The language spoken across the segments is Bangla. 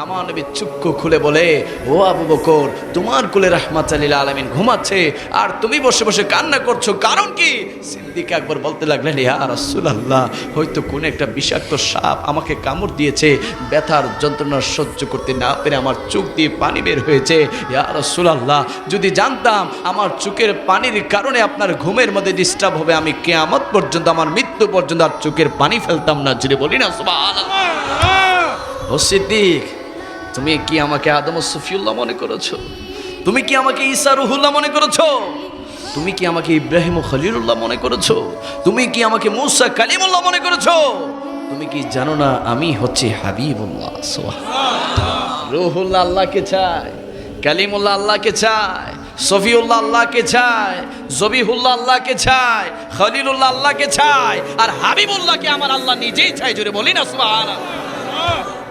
আমার নবী চুক্কু খুলে বলে, ও আবু বকর, তোমার কুলে রাহমাত আলীল আলমিন ঘুমাচ্ছে, আর তুমি বসে বসে কান্না করছ, কারণ কি? সিদ্দিক একবার বলতে লাগলেন, ইয়া রাসূলুল্লাহ, হয়তো কোন একটা বিষাক্ত সাপ আমাকে কামড় দিয়েছে, ব্যথার যন্ত্রণা সহ্য করতে না পেরে আমার চোখ দিয়ে পানি বের হয়েছে। ইয়া রাসূলুল্লাহ, যদি জানতাম আমার চোখের পানির কারণে আপনার ঘুমের মধ্যে ডিস্টার্ব হবে, আমি কেয়ামত পর্যন্ত, আমার মৃত্যু পর্যন্ত আর চোখের পানি ফেলতাম না। যদি বলি না, সুবহানাল্লাহ। ও সিদ্দিক তুমি কি আমাকে আদম সফিউল্লাহ মনে করেছ? তুমি কি আমাকে ঈসা রুহুল্লাহ মনে করেছ? তুমি কি আমাকে ইব্রাহিম খলিলুল্লাহ মনে করেছ? তুমি কি আমাকে মুসা কালিমুল্লাহ মনে করেছ? তুমি কি জানো না আমি হচ্ছে হাবিবুল্লাহ? রুহুল্লাহ আল্লাহকে চায়, কালিমুল্লাহ আল্লাহকে চায়, সফিউল্লাহ আল্লাহকে চায়, জবিহুল্লাহ আল্লাহকে চায়, খলিলুল্লাহ আল্লাহকে চায়, আর হাবিবুল্লাহকে আমার আল্লাহ নিজেই চাই জুড়ে বলি না, সুবহানাল্লাহ।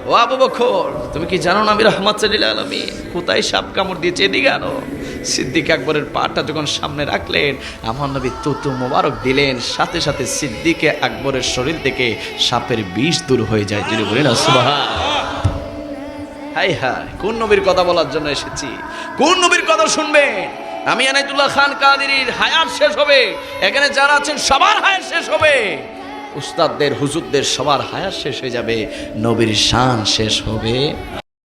ও আবু বকর, তুমি কি জানো না আমি রহমত সাল্লিল আলমী কোথায় সাপ কামড় দিয়েছে? এদিকে আনো। সিদ্দিক আকবরের পাটা যখন সামনে রাখলেন, আমার নবী তুতু মোবারক দিলেন। সাথে সাথে সিদ্দিকে আকবরের শরীর থেকে সাপের বিষ দূর হয়ে যায়। যিনি বলেন হাই হাই, কোন নবীর কথা বলার জন্য এসেছি? কোন নবীর কথা শুনবেন? আমি আনাইতুল্লাহ খান কাদিরির হায়াত শেষ হবে। এখানে যারা আছেন, সবার হায়াত শেষ হবে। উস্তাদদের হুজুরদের সবার হায়াত শেষ হয়ে যাবে নবীর শান শেষ হবে।